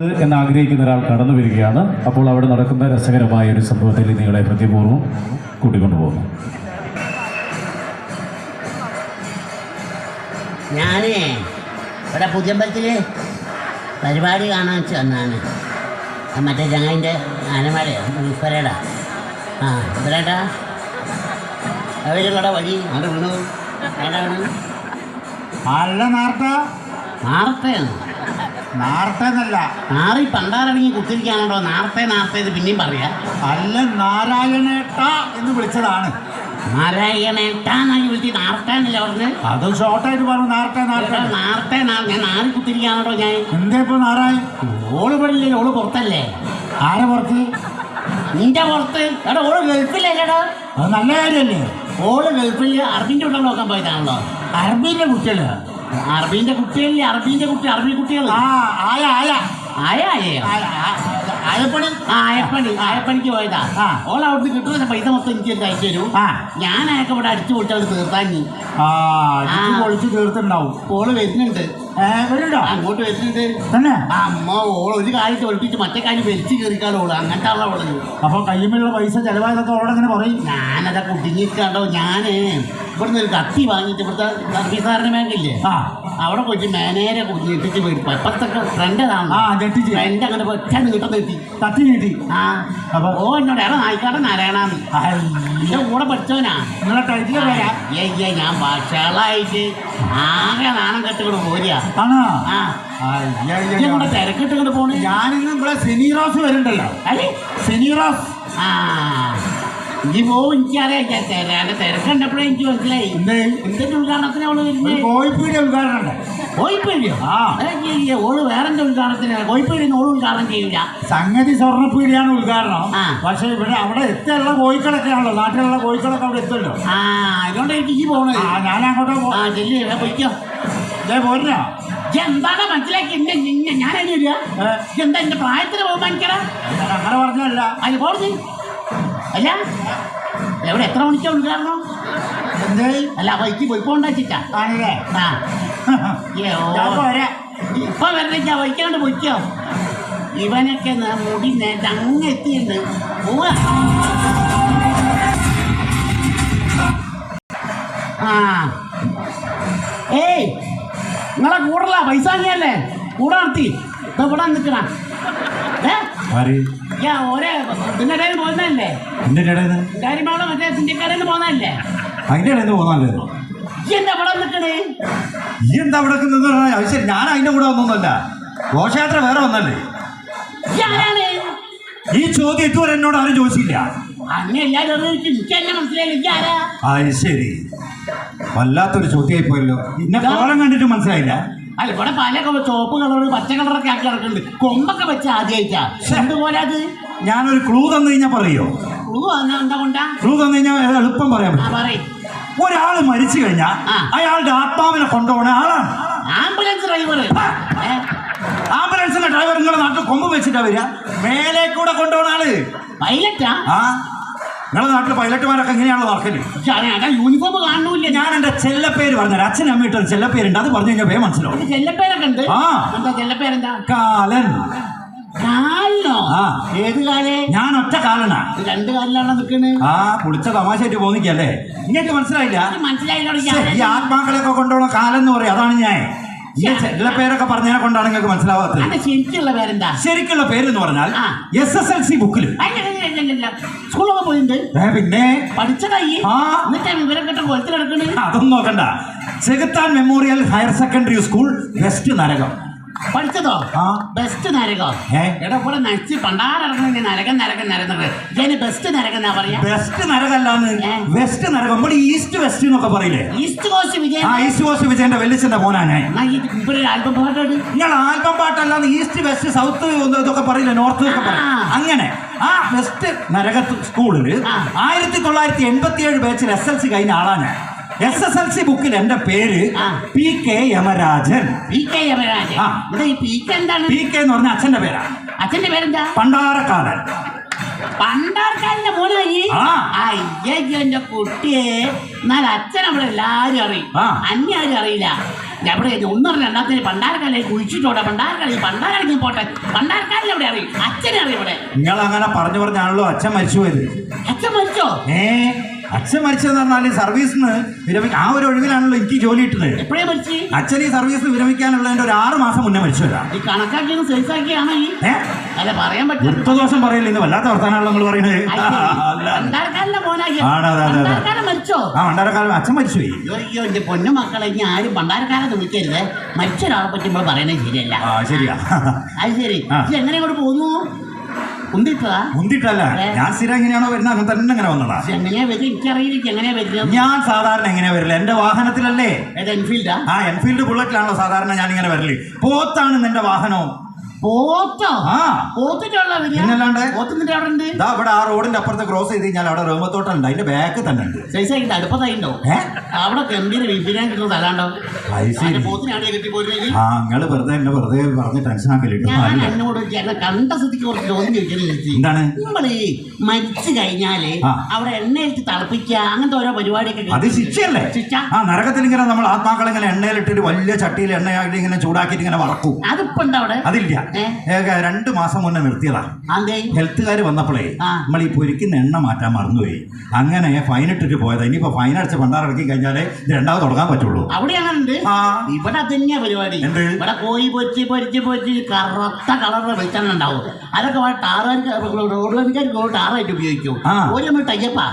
എന്ന് ആഗ്രഹിക്കുന്ന ഒരാൾ കടന്നു വരികയാണ്. അപ്പോൾ അവിടെ നടക്കുന്ന രസകരമായ ഒരു സംഭവത്തിൽ നിങ്ങളെ ഹൃദയപൂർവം കൂട്ടിക്കൊണ്ടുപോകുന്നു. ഞാനേ ഇവിടെ പുതിയമ്പലത്തിൽ പരിപാടി കാണാൻ വെച്ച് വന്നാണ് മറ്റേ ചങ്ങായിന്റെ ആനമാരെ ഈശ്വരേടാ ആ ഇവരേട്ടാ അവരുടെ വഴി? അവിടെ വീണു. ഏടാ വീണു അല്ല നാർത്ത നാർത്തയാണ് നാർത്തന്നല്ല. നാറി പണ്ടാറടങ്ങി കുത്തിരിക്കാണല്ലോ നാർത്തെ നാർത്തെ ഇത് പിന്നെയും പറയാ. അല്ല നാരായണേട്ട എന്ന് വിളിച്ചതാണ്. അർബിന്റെ വിളിച്ച് നാർത്തേന്നല്ലേ പറഞ്ഞ് അത് ഷോർട്ടായിട്ട് പറഞ്ഞു നാർത്ത നാർത്ത ഏട്ടാ, നാർത്തെ നാ- ഞാൻ നാറി കുത്തിരിക്കാണോ ഞാൻ? എന്താ ഇപ്പൊ നാരായൺ ഓൾ ഓൾ പുറത്തല്ലേ? ആരെ പുറത്ത്? നിന്റെ പുറത്ത്? എടാ ഓൾ അത് നല്ല ഓൾ ഗൾഫിൽ നോക്കാൻ പോയതാണല്ലോ. അറബീന്റെ കുട്ടിയല്ലേ അറബീന്റെ കുട്ടി അറബി കുട്ടികൾ ആ ആയ ആയ. ആയ ആയ- ആയപ്പണി. ആയപ്പണി ആയപ്പണിക്ക് പോയതാ. ഓൾ അവിടുന്ന് കിട്ടുന്ന പൈസ മൊത്തം എനിക്ക് എന്താ അയച്ചു തരും. അയക്ക ഇവിടെ അടിച്ചു പൊളിച്ചത് തീർത്താൻ. പൊളിച്ച് തീർത്തുണ്ടാവും ഓൾ വരുന്നുണ്ട്. അങ്ങോട്ട് വരുന്നുണ്ട്. തന്നെ? അമ്മ ഓൾ ഒരു കാര്യം തോൽപ്പിച്ച് മറ്റേ കാര്യം വലിച്ചു കയറിക്കാളോ ഓൾ. അങ്ങനത്തെ ആളാ ഉള്ളത് അപ്പൊ കയ്യുമ്പോഴുള്ള പൈസ ചെലവായതൊക്കെ എങ്ങനെ പറയും? ഞാനതൊക്കെ കുടുങ്ങിക്കാണ്ടോ? ഞാൻ ഇവിടുന്ന് ഒരു കത്തി വാങ്ങിയിട്ട് ഇവിടുത്തെ സർവീസാറിന് ബാങ്കില്ലേ ആ. അവിടെ പോയിട്ട് മാനേരെ ഞെട്ടിച്ച് പോയി. എപ്പത്തൊക്കെ ഫ്രണ്ടതാണ് ആ ഞെട്ടിച്ച്. ഫ്രണ്ട് അങ്ങനെ ഒറ്റ നീട്ടം എത്തി കത്തി നീട്ടി ആ. അപ്പൊ? ഓ എന്നോട് എടാ നായിക്കാട്ടെ നാരായണാന്ന്. എന്റെ കൂടെ പഠിച്ചവനാ. നിങ്ങളെ അയ്യ ഞാൻ ഭാഷകളായിട്ട് ആകെ നാണം കെട്ടുകൊണ്ട് പോരിയാ ആണോ? ആ. കൂടെ അയ്യ. തിരക്കിട്ടുകൊണ്ട് പോണ്? ഞാനിന്ന് ഇവിടെ സെനീറോസ് വരുന്നുണ്ടല്ലോ. അല്ലേ? സെനീറോസ് ആ. ഇനി പോവും എനിക്കറിയാം. ഞാൻ തിര- തിരക്കുണ്ടപ്പോഴേ എനിക്ക് മനസ്സിലായി. എന്തേ എന്തിന്റെ ഉദ്ഘാടനത്തിന് അവൾ വരുന്നത് ഉദ്ഘാടനം കോഴിപ്പീടിയോ? ആ. ഓൾ വേറെ ഉദ്ഘാടനത്തിന്? കോയിപ്പേടി ഓൾ ഉദ്ഘാടനം ചെയ്യില്ല സംഗതി സ്വർണപ്പീടിയാണ് ഉദ്ഘാടനം. പക്ഷെ ഇവിടെ അവിടെ എത്തിയുള്ള കോഴിക്കളൊക്കെ ആണല്ലോ നാട്ടിലുള്ള കോഴിക്കളൊക്കെ അവിടെ എത്തുമല്ലോ. ആ അതുകൊണ്ട് എനിക്ക് ആ ഞാൻ അങ്ങോട്ട് ആ ചെല്ലി പൊയ്ക്കോ. ഇതേ പോരുന്നോ? എന്താണ് മനസ്സിലാക്കി? ഞാൻ? എന്താ എന്റെ പ്രായത്തിന് പോകാൻ അങ്ങനെ പറഞ്ഞല്ല അത് പോണത് അല്ല എവിടെ? എത്ര മണിക്കാ എന്തേ? അല്ല ബൈക്ക് പോയിപ്പോണ്ടാച്ചിട്ടാ ആണല്ലേ? ആ. പോരാ. ഇപ്പൊ വരണില്ല വൈക്കാണ്ട് പൊയ്ക്കോ. ഇവനൊക്കെ മുടി അങ്ങ് എത്തിയിട്ടുണ്ട്. പോവാ. ആ. ഏയ് നിങ്ങളെ കൂടല്ല പൈസ വാങ്ങിയല്ലേ? കൂടെ നടത്തി ഇവിടെ നിൽക്കണ. ഏ ആര്? യാ ഓരേ ഇതിന്റെ ഇടയിൽ പോകുന്നതല്ലേ? എന്റെ ഇടയിൽ കാര്യമാണോ മറ്റേ ഇന്ത്യക്കാരിൽ നിന്ന് പോകുന്നതല്ലേ? അതിന്റെ ഇടയിൽ പോകാനല്ലേ ഈ എന്താ ഇവിടെ നിൽക്കണേ ഈ എന്താ ഇവിടെ നിന്ന് പറഞ്ഞാൽ അത് ശരി ഞാൻ അതിന്റെ കൂടെ ഒന്നൊന്നുമല്ല ഘോഷയാത്ര വേറെ ഒന്നല്ലേ ഈ ചോദ്യം ഇതുവരെ എന്നോട് ആരും ചോദിച്ചില്ല. അത് ശരി. വല്ലാത്തൊരു ചോദ്യമായി പോയല്ലോ. ഇന്നെ കോലം കണ്ടിട്ട് മനസ്സിലായില്ല. അല്ല ഇവിടെ പല ചോപ്പ് കളറ് പച്ച കളറൊക്കെ ആക്കി കിടക്കുന്നുണ്ട് കൊമ്പൊക്കെ വെച്ച് ആദ്യമായിട്ടാ എന്തുപോലെ അത്? ഞാനൊരു ക്ലൂ തന്നു കഴിഞ്ഞാൽ പറയോ? ക്ലൂ എന്താ കൊണ്ടാ? ക്ലൂ തന്നു കഴിഞ്ഞാൽ എളുപ്പം പറയാൻ പറ്റും. ഒരാൾ മരിച്ചു കഴിഞ്ഞാൽ അയാളുടെ ആത്മാവിനെ കൊണ്ടുപോണ ആളാണ്. ആംബുലൻസ് ഡ്രൈവർ ആംബുലൻസിന്റെ ഡ്രൈവർ നിങ്ങളുടെ നാട്ടിൽ കൊമ്പ് വെച്ചിട്ടാ വരിക? മേലെ കൂടെ കൊണ്ടുപോണ ആൾ. പൈലറ്റാ? ആ. നിങ്ങളുടെ നാട്ടിൽ പൈലറ്റുമാരൊക്കെ എങ്ങനെയാണല്ലോ വർക്കൽ യൂണിഫോം കാണുന്നില്ല ഞാൻ എന്റെ ചെല്ലപ്പേര് പറഞ്ഞു അച്ഛൻ അമ്മ ഇട്ടൊരു ചെല്ലപ്പേരുണ്ട്. അത് പറഞ്ഞു കഴിഞ്ഞാൽ വേ മനസ്സിലാവും. ചെല്ലപ്പേരൊക്കെ ഉണ്ട്. ആ. ചെല്ലപ്പേരെന്താ? കാലൻ. ഏത് കാലേ? ഞാൻ ഒറ്റ കാലനാ. രണ്ട് കാലിലാണോ നിൽക്കണ് ആ പുളിച്ച തമാശയായിട്ട് പോന്നിക്കല്ലേ നിങ്ങൾക്ക് മനസ്സിലായില്ല? മനസ്സിലായില്ലോ ഈ ആത്മാക്കളെയൊക്കെ കൊണ്ടുപോകണ. കാലം എന്ന് പറയും. അതാണ് ഞാൻ. ഈ പേരൊക്കെ പറഞ്ഞതിനെ കൊണ്ടാണ് നിങ്ങൾക്ക് മനസ്സിലാവാത്തത്. ശരിക്കുള്ള പേരെന്താ? ശരിക്കുള്ള പേര് എന്ന് പറഞ്ഞാൽ ആ. എസ് എസ് എൽ സി ബുക്കിൽ സ്കൂളൊക്കെ പോയിട്ടുണ്ട് പിന്നെ? പഠിച്ചതായി ആ. എന്നിട്ട് വിവരം കേട്ട കൊലത്തിൽ അതൊന്നും നോക്കണ്ട. ചെകുത്താൻ memorial higher secondary school west നരകം. പഠിച്ചതോ? ആ. ബെസ്റ്റ് നരകം? എടാ കൂടെ നശിച്ച് പണ്ടാറിറങ്ങി നരകം നരകം നരന്നത് ഞാൻ ബെസ്റ്റ് നരകം എന്നാ പറയാ? ബെസ്റ്റ് നരകല്ലാന്ന്? വെസ്റ്റ് നരകം. നമ്മുടെ ഈസ്റ്റ് വെസ്റ്റ് എന്നൊക്കെ പറയില്ലേ? East coast Vijayan. ആ ഈസ്റ്റ് കോസ്റ്റ് വിജയന്റെ വെല്ലിച്ചന്റെ മോനാണ് ഞാൻ. എന്നാ ഈ ഇവിടെ ആൽബം പാട്ടാണ് നിങ്ങൾ ആൽബം പാട്ടല്ലാന്ന് ഈസ്റ്റ് വെസ്റ്റ് സൗത്ത് ഇതൊക്കെ പറയില്ലേ? നോർത്ത് ഒക്കെ അങ്ങനെ ആ വെസ്റ്റ് നരക സ്കൂളിൽ. ആയിരത്തി തൊള്ളായിരത്തി എൺപത്തി ഏഴ് ബാച്ചിൽ എസ് എൽ സി കഴിഞ്ഞ ആളാണ് എസ് എസ് എൽ സി ബുക്കിൽ എന്റെ പേര്. P K Yamarajan P K Yamarajan. ഇവിടെ ഈ പി കെ എന്താണ്? പി കെ എന്ന് പറഞ്ഞ അച്ഛന്റെ പേരാണ് അച്ഛന്റെ പേരെന്താ? പണ്ടാരക്കാലൻ പണ്ടാർക്കാലിന്റെ മോനായി ആ. അയ്യോ എന്റെ കുട്ടിയെ. എന്നാൽ അച്ഛൻ അവിടെ എല്ലാരും അറിയും. അന്യ ആരും അറിയില്ല. എവിടെ ഒന്നും രണ്ടാമത്തെ പണ്ടാരക്കാലെ കുഴിച്ചിട്ടോടെ പണ്ടാർക്കാലിൽ പണ്ടാരക്കാലി പോട്ടെ. പണ്ടാർക്കാലിൽ എവിടെ അറിയും? അച്ഛനെ അറിയും ഇവിടെ. നിങ്ങൾ അങ്ങനെ പറഞ്ഞു പറഞ്ഞാണല്ലോ അച്ഛൻ മരിച്ചു പോയത്. അച്ഛൻ മരിച്ചോ? ഏ? അച്ഛൻ മരിച്ചതെന്ന് പറഞ്ഞാൽ സർവീസിന് നിന്ന് വിരമിക്ക ആ ഒരു ഒഴിവിലാണല്ലോ എനിക്ക് ജോലി കിട്ടുന്നത്. എപ്പോഴേ മരിച്ചു? അച്ഛൻ ഈ സർവീസിൽ വിരമിക്കാനുള്ളതിന്റെ ഒരു ആറ് മാസം മുന്നേ മരിച്ചു വരാം ഈ കണക്കാക്കിയത് ഈ? അല്ല പറയാൻ പറയില്ല? ഇന്ന് വല്ലാത്ത വർത്താനാണല്ലോ നമ്മൾ പറയുന്നത്. മരിച്ചോ? ആ ഭണ്ടാരക്കാലം അച്ഛൻ മരിച്ചുപോയി അയ്യോ അയ്യോ എന്റെ പൊന്നു മക്കളെ ഇനി ആരും പണ്ടാരക്കാലം വിളിക്കരുത് മരിച്ച ഒരാളെ പറ്റുമ്പോൾ പറയുന്നത് ശരിയല്ല. ശരിയാ. അത് ശരി. എങ്ങനെ ഇങ്ങോട്ട് പോകുന്നു? കുന്തിട്ടതാ മുന്തിട്ടല്ല ഞാൻ സ്ഥിരം എങ്ങനെയാണോ വരുന്നത് അങ്ങനെ തന്നെ അങ്ങനെ വന്നതാ. എങ്ങനെയാ വരുന്നത് എനിക്കറിയില്ല എങ്ങനെയാ വരും ഞാൻ സാധാരണ എങ്ങനെയാ വരില്ല എന്റെ വാഹനത്തിലല്ലേ? എൻഫീൽഡാ ആ? എൻഫീൽഡ് ബുള്ളറ്റിലാണോ സാധാരണ ഞാൻ ഇങ്ങനെ വരൽ? പോത്താണ് നിന്റെ വാഹനം പോത്തോ. ആ. പോത്തിട്ടുള്ള പിന്നല്ലാണ്ട്? പോത്തിന്റെ അവിടെ ഉണ്ട്. ഇതാ ഇവിടെ ആ റോഡിന്റെ അപ്പുറത്ത് ക്രോസ് ചെയ്ത് കഴിഞ്ഞാൽ അവിടെ റോമത്തോട്ടം ഉണ്ട്. അതിന്റെ ബാക്ക് തന്നെ ഉണ്ട് അവിടെ ഗംഭീര വിപിനാൻ കിട്ടുന്ന സ്ഥലമുണ്ടോ? ആ നിങ്ങൾ വെറുതെ എന്നെ വെറുതെ പറഞ്ഞ് ടെൻഷൻ ആക്കലിട്ടു ഞാൻ എന്നോട് കണ്ട സ്ഥിതിക്ക് കുറച്ച് ചോദ്യം എന്താണ്? നമ്മൾ മരിച്ചു കഴിഞ്ഞാൽ. അവിടെ എണ്ണയിട്ട് തിളപ്പിക്കുക അങ്ങനത്തെ ഓരോ പരിപാടിയൊക്കെ അത് ശിക്ഷയല്ലേ? ശിക്ഷ. ആ നരകത്തിൽ ഇങ്ങനെ നമ്മൾ ആത്മാക്കളെ ഇങ്ങനെ എണ്ണയിലിട്ടൊരു വലിയ ചട്ടിയിൽ എണ്ണയായിട്ട് ഇങ്ങനെ ചൂടാക്കിയിട്ട് ഇങ്ങനെ വളർത്തും അതിപ്പോ അവിടെ? അതില്ല. രണ്ട് മാസം മുന്നേ നിർത്തിയതാ. അതെ ഹെൽത്തുകാർ വന്നപ്പോഴേ. നമ്മൾ ഈ പൊരിക്കുന്ന എണ്ണ മാറ്റാൻ മറന്നുപോയി. അങ്ങനെ ഫൈൻ ഇട്ടിട്ട് പോയതാ. ഇനിയിപ്പോ ഫൈൻ അടിച്ച് പണ്ടാറിറക്കി കഴിഞ്ഞാലേ ഇത് രണ്ടാമത് തുടങ്ങാൻ പറ്റുള്ളൂ. അവിടെയാണ്. ഇവിടെ തന്നെയാ പരിപാടി. എന്ത്? ഇവിടെ കോഴി പൊരിച്ച് പൊരിച്ച് പൊരിച്ച് കറുത്ത കളറിലെ വെളിച്ചെണ്ണ ഉണ്ടാവും. അതൊക്കെ ടാറുകാർക്ക് ടാറായിട്ട് ഉപയോഗിക്കും. ഒരു ടയ്യപ്പാ